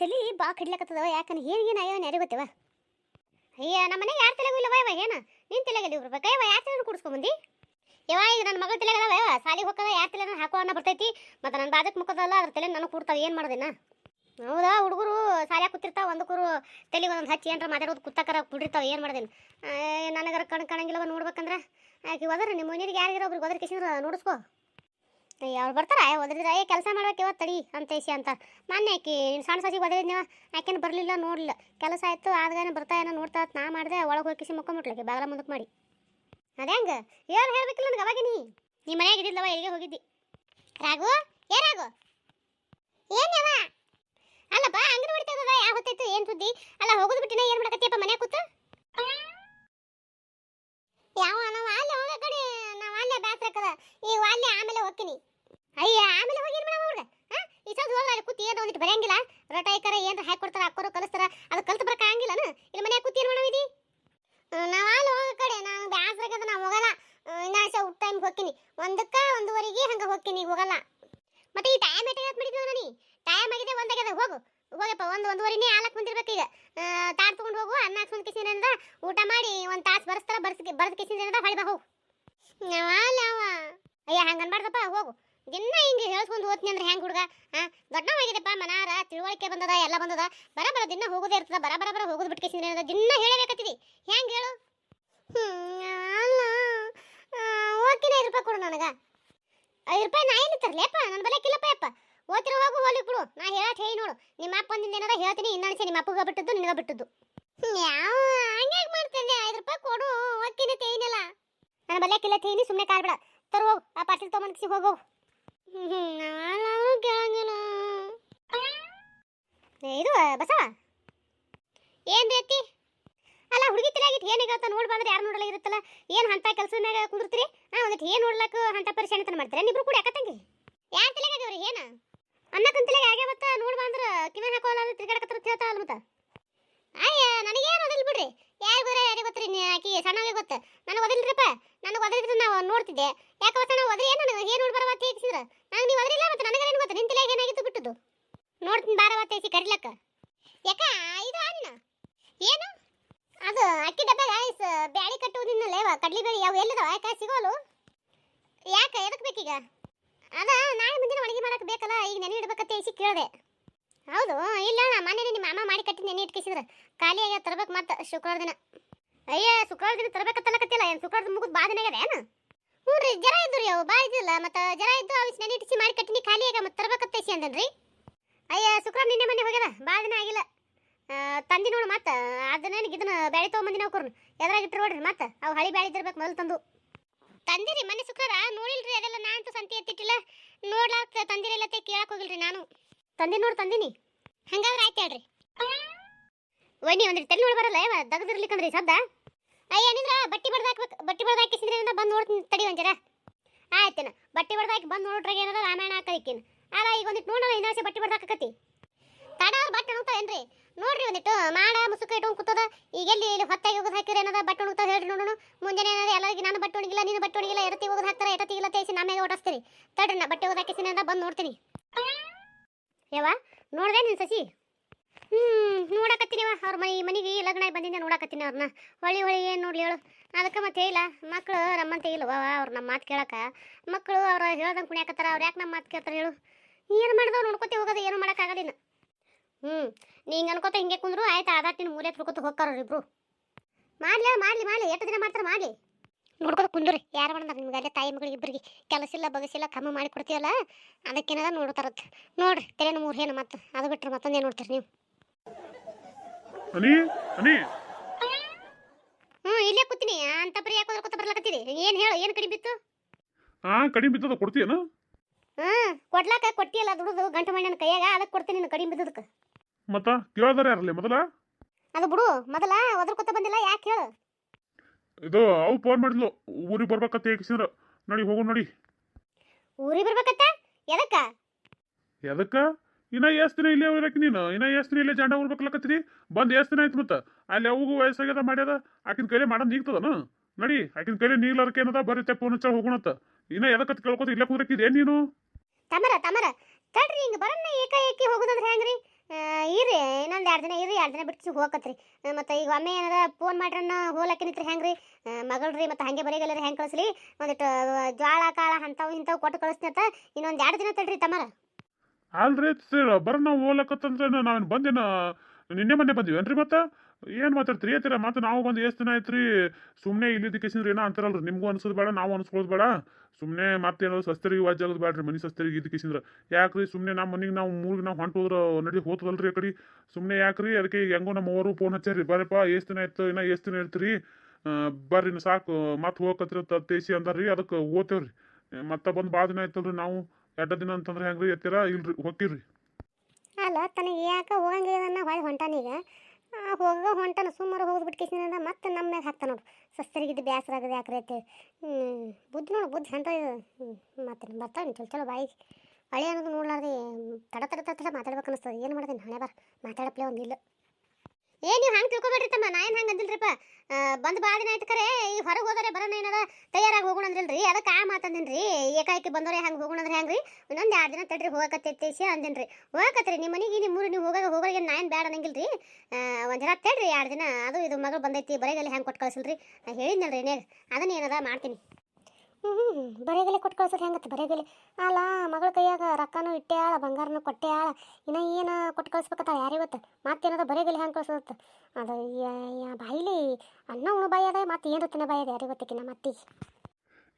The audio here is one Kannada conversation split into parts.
ತಲಿ ಬಾ ಕಡ್ಲಕತ್ತದವ. ಯಾಕಂದ್ರೆ ಏನು ಅಯ್ಯೋ ಯಾರಿಗೆ ಗೊತ್ತವ? ಅಯ್ಯ, ನಮ್ಮ ಮನೆಗೆ ಯಾರು ತಲೆಗೂ ಇಲ್ಲವ ಯವ ಏನ? ನಿನ್ ತಲೆಗಲ್ಲಿ ಬರ್ಬೇಕಾ ಯವ ಯಾರು ತಲೆನೂ ಕುಡಿಸ್ಕೊಂಬಂದಿ ಯವ ಈಗ ನನ್ನ ಮಗಳ ತಲೆಗದವ ಯವ ಸಾಲಿಗೆ ಹೋಗದ ಯಾರು ತಲೆ ಹಾಕೋ ಅನ್ನ ಬರ್ತೈತಿ. ಮತ್ತು ನನ್ನ ಬಾಜಕ್ ಮುಖದಲ್ಲ ಅದ್ರ ತಲೆ ನನಗೆ ಕೂಡ್ತಾವ. ಏನು ಮಾಡೋದಿನ ಹೌದಾ, ಹುಡುಗರು ಸಾಲ್ಯಾಗ ಕೂತಿರ್ತಾವ ಒಂದಕ್ಕೂರು ತಲೆಗೆ ಒಂದೊಂದು ಹಚ್ಚಿ ಏನರ ಮಾತಾಡೋದು ಕುತ್ತಕರ ಕುಡಿರ್ತಾವ, ಏನು ಮಾಡೋದಿನ? ನನಗರ ಕಣ್ ಕಾಣಂಗಿಲ್ಲವ ನೋಡ್ಬೇಕಂದ್ರೆ. ಆಕೆ ಹೋದ್ರೆ ನಿಮ್ಮ ಮನೆಯವ್ರಿಗೆ ಯಾರಿಗಾರ ಒಬ್ರಿಗೆ ಹೋದ್ರೆ ಕಿಸಿದ್ರ ನೋಡಿಸ್ಕೋ. ಅವ್ರು ಬರ್ತಾರ? ಒದ್ರಿದ್ರೆ, ಏ, ಕೆಲಸ ಮಾಡ್ಬೇಕು ಇವತ್ತು ತಡಿ, ಅಂತ ಐಸಿ ಅಂತ. ಮೊನ್ನೆ ಆಕಿ ನಿನ್ನ ಸಣ್ಣ ಸಸಿ ಒದ್ರಿದ್ನವ ಆಕೆನ ಬರಲಿಲ್ಲ, ನೋಡಲಿಲ್ಲ. ಕೆಲಸ ಆಯ್ತು, ಆದ್ಗಾನೆ ಬರ್ತಾ ಏನೋ ನೋಡ್ತಾ ನಾ ಮಾಡಿದೆ, ಒಳಗೆ ಹೋಗಿ ಕಿಸಿ ಮುಕ್ಕೊಂಬಿಟ್ಲಕ್ಕೆ ಬಾಗಲ ಮುಂದಕ್ಕೆ ಮಾಡಿ. ಅದೇ ಹಂಗೆ? ಏನು ಹೇಳ್ಬೇಕಿಲ್ಲ ನನಗೆ ಅವಾಗ ನೀ? ನಿಮ್ಮ ಮನ್ಯಾಗ ಇದ್ದಿಲ್ಲವ ಎಲ್ಲಿಗೆ ಹೋಗಿದ್ದಿ. ರಾಘು? ಏ, ರಾಘು? ಏನವ ಅಲ್ಲಪ್ಪ ಅಂಗಡಿ ಹೊಡಿತದ ಯಾವ ಹೊತ್ತೈತು, ಏನು ಸುದ್ದಿ? ಅಲ್ಲ, ಹೋಗೋದು ಬಿಟ್ಟಿನ, ಏನು ಮಾಡಕತ್ತೀಯಪ್ಪ ಮನೆ ಕೂತು? ಯಾವ ನಾವು ಅಲ್ಲೇ ಹೋಗೋ ಕಡೆ ನಾವು ಬ್ಯಾಸ್ರ ಈಗ ಅಲ್ಲಿ ಆಮೇಲೆ ಹೋಗ್ತೀನಿ. ಅಯ್ಯ, ಆಮೇಲೆ ಹೋಗಿ ಮೇಡಮ್ ಅವ್ರಿಗೆ ಈ ಸಲ ಹೋಗಲ್ಲ ಕೂತಿ ಏನೋ ಒಂದಿಟ್ಟು ಬರೆಯಂಗಿಲ್ಲ? ರೊಟ್ಟ ಐಕರ ಏನ್ರ ಹಾಕಿ ಕೊಡ್ತಾರ ಹಾಕೋರು ಕಲಿಸ್ತಾರ, ಅದು ಕಲ್ತು ಬರಕ ಆಗಿಲ್ಲನ ಇಲ್ಲಿ ಮನ್ಯಾಗ ಕೂತಿ ಏನು ಇದಿ? ನಾವು ಅಲ್ಲಿ ಹೋಗೋ ಕಡೆ ನಾನು ಬ್ಯಾಸ್ರ ನಾ ಹೋಗಲ್ಲ. ಇನ್ನ ಊಟ ಟೈಮ್ ಹೋಗ್ತೀನಿ. ಒಂದಕ್ಕ ಒಂದೂವರೆಗೆ ಹಂಗೆ ಹೋಗ್ತೀನಿ, ಹೋಗಲ್ಲ. ಮತ್ತೆ ಈ ಟೈಮ್ ಎಟ್ಟ ಮಾಡಿದ್ವಿ ನಾನು? ಟೈಮ್ ಆಗಿದೆ, ಒಂದಾಗ್ಯದ, ಹೋಗು. ಹೋಗಪ್ಪ ಒಂದು ಒಂದೂವರೆನೇ ಹಾಲಕ್ ಬಂದಿರ್ಬೇಕು ಈಗ. ತಾಟ್ ತೊಗೊಂಡು ಹೋಗು, ಅನ್ನ ಹಾಕ್ಸ್ಕೊಂಡು ಕಿಸಿನಿಂದ ಊಟ ಮಾಡಿ, ಒಂದು ತಾಸು ಬರ್ಸ್ತಾರ, ಬರ್ಸ್, ಬರ್ದ ಕಿಸಿನಿಂದ ಹೊಳಿ ಬಾ, ಹೋಗು. ಅವ ಅಯ್ಯ, ಹಂಗೆ ಅನ್ಬಾರ್ದಪ್ಪ, ಹೋಗು. ದಿನ ಹಿಂಗೆ ಹೇಳ್ಸ್ಕೊಂಡು ಹೋಗ್ತೀನಿ ಅಂದ್ರೆ ಹೆಂಗೆ ಹುಡುಗ? ಹಾಂ ದೊಡ್ಡವಾಗಿದೆಪ್ಪ, ಮನಾರ, ತಿಳುವಳಿಕೆ ಬಂದದ, ಎಲ್ಲ ಬಂದದ. ಬರ ಬರ ದಿನ ಹೋಗೋದೇ ಇರ್ತದ, ಬರ ಬರ ಹೋಗೋದು ಬಿಟ್ಟು ಕಿಸಿನಿಂದ ದಿನ ಹೇಳಬೇಕತ್ತಿದಿ ಹೆಂಗೆ ಹೇಳು? ಓದ್ತೀನಿ ಐದು ರೂಪಾಯಿ ಕೊಡು ನನಗೆ. ಐದು ರೂಪಾಯಿ ನಾ ಏನು ತರ್ಲೇಪ್ಪ ನನ್ನ ಬಲಕ್ಕಿಲ್ಲಪ್ಪ ಅಪ್ಪ ಓದ್ತಿರೋ ಹೋಗು ಹೋಲಿ ಬಿಡು. ನಾ ಹೇಳಕ್ಕೆ ಹೇಳಿ ನೋಡು. ನಿಮ್ಮ ಅಪ್ಪ ಒಂದಿಂದ ಏನಾರ ಹೇಳ್ತೀನಿ ಇನ್ನೊಂದ್ಸೆ ನಿಮ್ಮ ಅಪ್ಪಗ ಬಿಟ್ಟದ್ದು, ನಿನಗ ಬಿಟ್ಟದ್ದು. ಯಾವ ಹಂಗೆ ಮಾಡ್ತೇನೆ ಐದು ರೂಪಾಯಿ ಕೊಡು, ಓದ್ತೀನಿ ತೇನಿಲ್ಲ ನನ್ನ ಬಲಕ್ಕಿಲ್ಲ ತೀನಿ ಸುಮ್ಮನೆ ಕಾಡ್ಬೇಡ ತರು ಹೋಗು, ಆ ಪಾರ್ಸಲ್ ತೊಗೊಂಡ್ ಕಿಸಿ ಹೋಗು. ನಾನು ಕೇಳಂಗಿಲ್ಲ ಇದು ಬಸವ? ಏನ್ ರೀತಿ ಅಲ್ಲ, ಹುಡುಗಿ ತಲೆಯಾಗಿಟ್ಟು ಏನಾಗತ್ತ ನೋಡಿ ಬಂದ್ರೆ ಯಾರು ನೋಡಲ್ಲ ಇರುತ್ತಲ್ಲ. ಏನು ಅಂತ ಕೆಲಸದ ಮ್ಯಾಗ ಕುಂದಿರ್ತೀರಿ? ಹಾಂ ಒಂದಿಟ್ಟು ಏನು ನೋಡ್ಲಕ್ಕ ಅಂತ ಪರಿಶೀಲನೆ ಮಾಡ್ತಾರೆ? ನಿಬ್ರು ಕೂಡ ಯಾಕತ್ತಂಗಿ ಯಾರ ತಲೆಗಾಗ್ಯವ್ರಿ ಏನ ಅನ್ನಕ್ಕಂತ ತಲೆಗೆ ಆಗ್ಯ ಮತ್ತ ನೋಡಿ ಬಂದ್ರ ಕಿವಿ ಹಾಕೋಲ್ಲ ತಿರ್ಗಾಡಕತ್ರ ಹೇಳ್ತಾ ಅಲ್ಲ ಮತ್ತ ಅಯ್ಯ ನನಗೇನು ಓದಿಲ್ಲ ಬಿಡ್ರಿ ಯಾರು ಗೊತ್ತರ ಯಾರಿಗೆ ಗೊತ್ತ್ರಿ ನೀ ಆಕಿ ಸಣ್ಣಗೆ ಗೊತ್ತ ನನಗೆ ಓದಿಲ್ರಿಪ್ಪ ನನಗೆ ಓದಿದ್ರೆ ನಾವು ನೋಡ್ತಿದ್ದೆ ಯಾಕೆ ಗೊತ್ತ ನಾವು ಓದ್ರಿ ಏನು ನನಗೆ ಏನು ನೋಡ್ಬಾರ ಅಂತ ಹೇಗಿಸಿದ್ರ ನಂಗೆ ನೀವು ಅದ್ರಿಲ್ಲ ಮತ್ತೆ ನನಗೇನು ಗೊತ್ತ ನಿನ್ನ ತಲೆಗೆ ಏನಾಗಿತ್ತು ಬಿಟ್ಟದ್ದು? ನೋಡ್ತೀನಿ ಬಾರ ಮತ್ತೆ ಕರಿಲಕ್ಕ. ಯಾಕ? ಇದು ಅನ್ನ? ಏನು? ಅದು ಅಕ್ಕಿ ಡಬ್ಬ ಬ್ಯಾಳಿ ಕಟ್ಟುವುದಿನ್ನಲ್ಲ ಯಾವ ಕಡ್ಲಿ ಬೇಳಿ ಯಾವ ಎಲ್ಲದವ? ಯಾಕೆ ಸಿಗೋಲು? ಯಾಕೆ ಎದಕ್ಕೆ ಬೇಕೀಗ? ಅದ ನಾಳೆ ಮುಂದಿನ ಅಡುಗೆ ಮಾಡಕ್ಕೆ ಬೇಕಲ್ಲ, ಈಗ ನೆನೆ ಇಡ್ಬೇಕಂತ ಐಸಿ ಕೇಳಿದೆ. ಹೌದು, ಇಲ್ಲ ಅಣ್ಣ ಮನೇಲಿ ನಿಮ್ಮ ಅಮ್ಮ ಮಾಡಿ ಕಟ್ಟಿ ನೆನೆ ಇಟ್ಕಿಸಿದ್ರ. ಖಾಲಿ ಆಗ್ಯ ತರ್ಬೇಕು ಮತ್ತೆ ಶುಕ್ರವಾರ ದಿನ. ಅಯ್ಯ, ಶುಕ್ರವಾರ ದಿನ ತರಬೇಕತ್ತಲ್ಲಕತ್ತಿಲ್ಲ ಏನು ಶುಕ್ರವಾರ ಮುಗಿದು ಬಾ ದಿನ ಏನು? ಹ್ಞೂ ರೀ ಜರ ಇದ್ದು ರೀ ಅವು ಬಾ ಇದ್ದಿಲ್ಲ. ಮತ್ತು ಜರ ಇದ್ದು ಅವಿಸ್ ನೆನೆ ಇಟ್ಟಿಸಿ ಮಾಡಿ ಕಟ್ಟಿನಿ, ಖಾಲಿ ಆಗ ಮತ್ತೆ ತರಬೇಕಂತ ಹೇಸಿ ಅಂದನ್ರಿ. ಅಯ್ಯ ಶುಕ್ರ ನಿನ್ನೆ ಮೊನ್ನೆ ಹೋಗ್ಯದ ಭಾಳ ದಿನ ಆಗಿಲ್ಲ. ತಂದಿ ನೋಡು ಮತ್ತೆ ಅದನ್ನ ಇದನ್ನ ಬ್ಯಾಳಿ ತೊಗೊಂಬಂದಿ ನಾವು ಕೊರ್ನು. ಎದ್ರಾಗ ಇಟ್ರು ನೋಡ್ರಿ ಮತ್ತೆ, ಅವು ಹಳಿ ಬ್ಯಾಳಿ ಇದ್ದಿರ್ಬೇಕು ಮೊದಲು ತಂದು. ತಂದಿರಿ, ಮನೆ ಶುಕ್ರವಾರ? ನೋಡಿಲ್ರಿ, ಅದೆಲ್ಲ ನಾನು ಸಂತಿ ಎತ್ತಿಟ್ಟಿಲ್ಲ. ನೋಡ್ಲಾಕ ತಂದಿರಿಲ್ಲ ತೇ ಕೇಳಕ್ ಹೋಗಿಲ್ರಿ ನಾನು. ತಂದಿ ನೋಡಿ, ತಂದಿನಿ. ಹಂಗಾದ್ರೆ ಆಯ್ತು ಹೇಳ್ರಿ. ಒಯ್ನಿ ಒಂದ್ರಿ ತಲೆ ನೋಡಿ ಬರಲ್ಲ ಯಾವ ದಗದಿರ್ಲಿಕ್ಕಂದ್ರಿ ಸದ್ದ. ಅಯ್ಯ ಏನಿದ್ರ ಬಟ್ಟಿ ಬಡ್ದು ಹಾಕ್ಬೇಕು, ಬಟ್ಟಿ ಬಡ್ದು ಹಾಕಿಸಿದ್ರೆ ಬಂದು ನೋಡ್ತೀನಿ, ತಡಿ ಒಂಜರ. ಆಯ್ತೇನ, ಬಟ್ಟಿ ಬಡ್ದು ಹಾಕಿ ಬಂದು ನೋಡ್ರಾಗ ಏನಾರ ರಾಮಾಯಣ ಹಾಕಲಿಕ್ಕೇನು ಅಲ್ಲ ಈಗ ಒಂದಿಟ್ಟು ನೋಡೋಣ ಇನ್ನೊಂದು ಬಟ್ಟಿ ಬಡ್ದು ಹಾಕಕತ್ತಿ. ತಡ, ಬಟ್ಟೆ ಒಣಗ್ತಾವೇನ್ರಿ ನೋಡ್ರಿ ಒಂದಿಟ್ಟು, ಮಾಡ, ಮುಸುಕ ಇಟ್ಕೊಂಡು ಕೂತದ ಈಗ ಎಲ್ಲಿ ಇಲ್ಲಿ ಹೊತ್ತಾಗಿ ಹೋಗೋದು ಹಾಕಿದ್ರೆ ಏನದ ಬಟ್ಟೆ ಉಣ್ತಾವ ಹೇಳ್ರಿ ನೋಡೋಣ. ಮುಂಜಾನೆ ಏನಾರ ಎಲ್ಲರಿಗೆ ನಾನು ಬಟ್ಟೆ ಒಣಗಿಲ್ಲ, ನೀನು ಬಟ್ಟೆ ಒಣಗಿಲ್ಲ ಎರತಿ ಹೋಗೋದು ಹಾಕ್ತಾರೆ ಎರತಿ ಇಲ್ಲ ತೇಸಿ ನಮ್ಮಗೆ ಓಡಿಸ್ತೀರಿ ತಡ್ರಿ ನಾ ಬಟ್ಟೆ ಹೋಗೋದು ಹಾಕಿಸಿನ ಬಂದು ನೋಡ್ತೀನಿ. ಯವ್ವ, ನೋಡ್ದೆ ನಿನ್ ಸಸಿ? ಹ್ಮ್ ನೋಡಕತ್ತೀನಿವ ಅವ್ರ ಮನೆ ಮನೆಗೆ ಲಗ್ನ ಆಗಿ ಬಂದಿದ್ದೆ ನೋಡಕತ್ತೀನಿ ಅವ್ರನ್ನ ಹೊಳಿ ಹೊಳಿ ಏನು ನೋಡ್ಲಿ ಹೇಳು. ಅದಕ್ಕೆ ಮತ್ತೆ ಇಲ್ಲ. ಮಕ್ಕಳು ನಮ್ಮಂತ ಇಲ್ವ ಅವ್ರು ನಮ್ಮ ಮಾತು ಕೇಳಕ. ಮಕ್ಕಳು ಅವ್ರ ಹೇಳ್ದಂಗೆ ಕುಣಿಯಾಕತ್ತಾರ, ಅವ್ರು ಯಾಕೆ ನಮ್ಮ ಮಾತು ಕೇಳ್ತಾರೆ ಹೇಳು. ಏನು ಮಾಡಿದವ್ ನೋಡ್ಕೊತಿ ಹೋಗೋದು, ಏನು ಮಾಡೋಕ್ಕಾಗಲಿನ ಹ್ಞೂ ನೀ ಹಿಂಗೆ ಅನ್ಕೋತ ಹಿಂಗೆ ಕುಂದ್ರು, ಆಯ್ತು ಆದಾಟಿನ ಮೂಲೆ ತಿಳ್ಕೊತ ಹೋಗ್ತಾರ ಇಬ್ರು. ಮಾಡಲಿ ಮಾಡಲಿ, ಮಾಡ್ಲಿ, ಎಷ್ಟು ದಿನ ಮಾಡ್ತಾರೆ ಮಾಡಲಿ. ನೋಡ್ಕೊತ ಕುಂದ್ರಿ. ಯಾರು ಮಾಡ್ದಾರ ನಿಮ್ಗೆ ಅಲ್ಲೇ ತಾಯಿ ಮಗಳಿಗೆ ಇಬ್ಬರಿಗೆ ಕೆಲಸ ಇಲ್ಲ ಬಗಸಿಲ್ಲ ಕಮ್ಮಿ ಮಾಡಿ ಕೊಡ್ತೀವಲ್ಲ ಅದಕ್ಕೇನದ ನೋಡ್ತಾರತ್ ನೋಡ್ರಿ ತೆರೆನ ಮೂರು ಏನು ಮತ್ತೆ. ಅದು ಬಿಟ್ರೆ ಮತ್ತೊಂದೇನು ನೋಡ್ತೀರಿ ನೀವು. ಅನಿ ಅನಿ ಹ್ಞೂ ಇಲ್ಲೇ ಕೂತೀನಿ. ಅಂತ ಪರಿ ಯಾಕೆ ಓದ್ಕೊತ ಬರ್ಲಕತ್ತೀರಿ? ಏನು ಹೇಳು ಏನು ಕಡಿಮೆ ಬಿತ್ತು? ಹಾ ಕಡಿಮೆ ಬಿದ್ದದ ಕೊಡ್ತೀಯನ? ಹ್ಞೂ ಕೊಡ್ಲಾಕ ಕೊಟ್ಟಿಯಲ್ಲ ದುಡ್ದು ಗಂಟು ಮಣ್ಣನ ಕೈಯಾಗ ಅದಕ್ಕೆ ಕೊಡ್ತೀನಿ ನೀನು ಕಡಿಮೆ ಬಿದ್ದದಕ್ಕೆ. ಮತ್ತ ಕೇಳ್ದಾರ ಯಾರಲ್ಲ ಮೊದಲ? ಅದು ಬಿಡು ಮೊದಲ ಒದರ್ಕೊತ ಬಂದಿಲ್ಲ ಯಾಕೆ ಹೇಳು? ಇದು ಅವು ಫೋನ್ ಮಾಡಿದ್ಲು ಊರಿಗೆ ಬರ್ಬೇಕಂತ ಹೇಗಿಸಿದ್ರ? ನಡಿ ಹೋಗು ನೋಡಿ. ಊರಿಗೆ ಬರ್ಬೇಕತ್ತ ಎದಕ್ಕ? ಎದಕ್ಕ? ಇನ್ನ ಎಷ್ಟು ದಿನ ಇಲ್ಲೇ ಇರಕ್ಕೆ ನೀನು? ಇನ್ನ ಎಷ್ಟು ದಿನ ಇಲ್ಲೇ ಜಂಡ ಉರ್ಬೇಕಲ್ಲಕತ್ತೀರಿ ಬಂದು ಎಷ್ಟು ದಿನ ಆಯ್ತು ಮತ್ತೆ? ಅಲ್ಲಿ ಅವು ವಯಸ್ಸಾಗ್ಯದ ಮಾಡ್ಯದ? ಆಕಿನ ಕೈಲಿ ಮಾಡೋದು ನೀಗ್ತದನು? ನಡಿ ಆಕಿನ ಕೈಲಿ ನೀಗ್ಲಾರಕ್ಕೆ ಏನದ? ಬರುತ್ತೆ ಫೋನ್ ಹಚ್ಚ ಹೋಗೋಣತ್ತ ಇನ್ನ ಎದಕ್ಕತ್ ಕೇಳ್ಕೊತ ಇಲ್ಲೇ ಕುಂದ್ರಕ್ಕಿದೆ ನೀನು? ತಮರ ತಮರ. ತಡ್ರಿ ಹಿಂಗೆ ಬರನ್ನ ಏಕಾಏಕಿ ಹೋಗೋದಂದ್ರೆ ಹೆಂಗ್ರಿ? ಇರಿ ಇನ್ನೊಂದು ಎರಡು ದಿನ ಇರಿ ಎರಡು ದಿನ ಬಿಟ್ಟು ಹೋಗತ್ರಿ ಮತ್ತು ಈಗ ಒಮ್ಮೆ ಏನದ ಫೋನ್ ಮಾಡ್ರನ್ನ ಹೋಲಕ್ಕೆ ಹೆಂಗ್ರಿ? ಆ, ಮಗಳ್ರಿ ಮತ್ತು ಹಂಗೆ ಬರೀಗಲ್ಲರಿ ಹೆಂಗೆ ಕಳಿಸ್ಲಿ? ಒಂದಿಟ್ಟು ಜ್ವಾಳ ಕಾಳ ಅಂಥವು ಇಂಥವು ಕೊಟ್ಟು ಕಳಿಸ್ತೀನಿ ಅಂತ ಇನ್ನೊಂದು ಎರಡು ದಿನ ತಡ್ರಿ ತಮ್ಮರ ಅಲ್ರಿ, ಸರ್ ಬರ ನಾವು ಹೋಗ್ಲಕತ್ತಂದ್ರೆ ನಾವೇನು ಬಂದಿನ, ನಿನ್ನೆ ಮೊನ್ನೆ ಬಂದೀವೇನ್ರಿ ಮತ್ತೆ? ಏನು ಮಾತಾಡ್ತೀರಿ? ಏತೀರ ಮತ್ತೆ ನಾವು ಬಂದು ಎಷ್ಟು ದಿನ ಆಯ್ತು ರೀ ಸುಮ್ಮನೆ ಇಲ್ಲಿ ಕೇಸಿಂದ್ರೆ, ಏನೋ ಅಂತಾರಲ್ರಿ, ನಿಮಗೂ ಅನ್ಸೋದು ಬೇಡ, ನಾವು ಅನ್ಸ್ಕೊಳ್ಳೋದು ಬೇಡ. ಸುಮ್ಮನೆ ಮತ್ತೇನೋ ಸಸ್ತರಿಗೆ ಆಗೋದು ಬೇಡ್ರಿ, ಮನೆ ಸಸ್ತರಿಗೆ ಇದು ಕೇಸಿಂದ್ರೆ. ಯಾಕ್ರಿ ಸುಮ್ಮನೆ ನಮ್ಮ ಮನೆಗೆ ನಾವು ಮೂರಿಗೆ ನಾವು ಹೊಂಟು ಹೋದ್ರೆ ನಡಿ ಹೋತದಲ್ರಿ ಆ ಕಡೆ? ಸುಮ್ಮನೆ ಯಾಕ್ರಿ, ಅದಕ್ಕೆ ಈಗ ಹೆಂಗೋ ನಮ್ಮ ಅವರು ಫೋನ್ ಹಚ್ಚಾರಿ ಬರಪ್ಪ, ಎಷ್ಟು ದಿನ ಆಯ್ತು, ಇನ್ನ ಎಷ್ಟು ದಿನ ಇರ್ತೀರಿ? ಬರ್ರಿ ಸಾಕು, ಮತ್ತೆ ಹೋಗಕತ್ತಿರ ಅಂತ ತೇಸಿ ಅಂದಾರ್ರಿ, ಅದಕ್ಕೆ ಓದ್ತೇವ್ರಿ ಮತ್ತೆ ಬಂದು ಭಾಳ ದಿನ ಆಯ್ತಲ್ರಿ ನಾವು. ಎರಡು ದಿನ ಅಂತಂದ್ರೆ ಹೆಂಗ್ರಿ ಎತ್ತೀರ? ಇಲ್ರಿ ಹೋಗಿರ್ರಿ ಅಲ್ಲ, ತನಗೆ ಯಾಕೆ ಹೋಗಂಗಿಲ್ಲ ಹೊಳೆ ಹೊಂಟಾನೀಗ ಹೋಗೋ ಹೊಂಟಾನ ಸುಮ್ಮನೆ ಹೋಗ್ಬಿಟ್ಟು ಕಿಸಿನಿಂದ ಮತ್ತೆ ನಮ್ಮ ಮ್ಯಾಗ ಹಾಕ್ತಾನ ನೋಡು. ಸಸ್ತರಿಗಿದ್ದು ಬೇಸರ ಆಗದೆ ಯಾಕ್ರಿ ಅಂತೇಳಿ. ಬುದ್ಧಿ ನೋಡು, ಬುದ್ಧಿ ಹಂತ ಮತ್ತೆ ಬರ್ತಾವೆ ಚಲೋ ಚಲೋ ಬಾಯಿ ಹಳೆ ಅನ್ನೋದು ನೋಡ್ಲಾರ್ದೆ, ತಡ ತಡ ತಡ ತಡ ಮಾತಾಡ್ಬೇಕು ಅನಿಸ್ತದೆ. ಏನು ಮಾಡ್ತೀನಿ? ಹಣೆ ಬಾರ. ಮಾತಾಡಪ್ಲೆ ಒಂದಿಲ್ಲ ಏ, ನೀವು ಹಂಗೆ ತಿಳ್ಕೊಬೇಡ್ರಿ ತಮ್ಮ. ನಾ ಏನು ಹಂಗೆ ಅಂದಿಲ್ರಿಪ್ಪ. ಬಂದು ಭಾಳ ದಿನ ಆಯ್ತು ಕರೆ ಈ ಹೊರಗೆ ಹೋದರೆ ಬರೋಣ ಏನದ? ತಯಾರಾಗಿ ಹೋಗೋಣ ಅಂದಿಲ್ರಿ ಅದಕ್ಕೆ ಆ ಮಾತಂದಿನ್ರಿ ಏಕಾಏಕಿ ಬಂದವ್ರೆ ಹಂಗೆ ಹೋಗೋಣ ಅಂದ್ರೆ ಹೆಂಗ್ರಿ ಇನ್ನೊಂದು ಎರಡು ದಿನ ತಡ್ರಿ ಹೋಗಕತ್ತೈತಿ ಅಂದಿನ್ರಿ. ಹೋಗಕತ್ರಿ. ನಿಮ್ಮ ಮನೆಗೆ ನಿಮ್ಮ ಮೂರು ನೀವು ಹೋಗಾಗ ಹೋಗೋರಿಗೆ ನಾ ಏನು ಬೇಡ ಅನ್ನಂಗಿಲ್ರಿ? ಒಂದು ಜನ ತಡ್ರಿ ಎರಡು ದಿನ. ಅದು ಇದು ಮಗಳು ಬಂದೈತಿ. ಬರೆಗಲ್ಲಿ ಹೆಂಗೆ ಕೊಟ್ಟು ಕಳ್ಸಿಲ್ರಿ. ನಾ ಹೇಳಿದ್ನಲ್ರಿ ಅದನ್ನ ಏನದ ಮಾಡ್ತೀನಿ. ಹ್ಞೂ ಹ್ಞೂ ಬರೆಗಲೆ ಕೊಟ್ಟು ಕಳ್ಸೋದು ಹೆಂಗತ್ತೆ? ಬರೆಗಲೆ ಅಲ್ಲ ಮಗಳ ಕೈಯಾಗ ರೊಕ್ಕನೂ ಇಟ್ಟೆ ಆಳ ಬಂಗಾರನೂ ಕೊಟ್ಟೆ ಆಳ. ಇನ್ನ ಏನು ಕೊಟ್ಟು ಕಳ್ಸ್ಬೇಕತ್ತ ಯಾರಿವತ್ತು? ಮತ್ತೇನದ ಬರೆಗಲೆ ಹೆಂಗೆ ಕಳ್ಸೋದು ಅದು ಬಾಯಿಲಿ ಅನ್ನ ಉಣ ಬಾಯಿ ಅದ ಮತ್ತೆ ಏನು ತಿನ್ನ ಬಾಯಿ ಅದ ನಮ್ಮ ಮತ್ತೆ?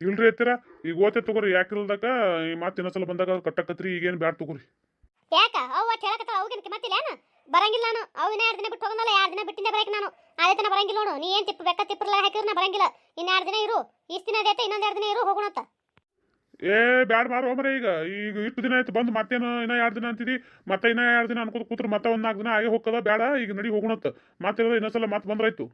ಇಲ್ರಿ ಎತ್ತೀರ ಈಗ ಓದ್ತೆ ತಗೋರಿ ಯಾಕಿಲ್ದಾಗ ಈ ಮತ್ತೆ ಇನ್ನೊಂದ್ಸಲ ಬಂದಾಗ ಕಟ್ಟಕತ್ರಿ ಈಗೇನು ಬ್ಯಾಡ ತಗೋರಿ. ಯಾಕ? ಅವು ಅಟ್ ಹೇಳಕತ್ತಾಳ ಅವಗಿನ ಮತ್ತಿಲ್ಲ ಏನು ಬರಂಗಿಲ್ಲ ನಾನು. ಅವ್ನ ಇನ್ನ ಎರಡು ದಿನ ಬಿಟ್ಟು ಹೋಗಲ್ಲ ಎರಡು ದಿನ ಬಿಟ್ಟಿಂದ ಬರಕ್ಕೆ ನಾನು. ಆದೇ ತನ ಬರಂಗಿಲ್ಲ ನೋಡು. ನೀ ಏನು ತಿಪ್ಪ ಬೆಕ್ಕ ತಿಪ್ಪರ್ಲ ಹಾಕಿದ್ರೆ ನಾ ಬರಂಗಿಲ್ಲ. ಇನ್ನು ಎರಡು ದಿನ ಇರು. ಇಷ್ಟು ದಿನ ಅದೈತೆ ಇನ್ನೊಂದು ಎರಡು ದಿನ ಇರು ಹೋಗೋಣತ್ತ ಏ, ಬ್ಯಾಡ ಮಾರು ಹೋಮ್ರೆ ಈಗ. ಈಗ ಇಷ್ಟು ದಿನ ಆಯ್ತು, ಬಂದು ಮತ್ತೇನು ಇನ್ನ ಎರಡು ದಿನ ಅಂತಿದ್ದಿ ಮತ್ತೆ ಇನ್ನ ಎರಡು ದಿನ ಅನ್ಕೋತ ಕೂತ್ರು ಮತ್ತೆ ಒಂದು ನಾಲ್ಕು ದಿನ ಆಗೇ ಹೋಗ್ತದ ಬೇಡ ಈಗ ನಡಿ ಹೋಗೋಣತ್ತ ಮತ್ತೆ ಇನ್ನೊಂದ್ಸಲ ಮತ್ತೆ ಬಂದ್ರಾಯ್ತು.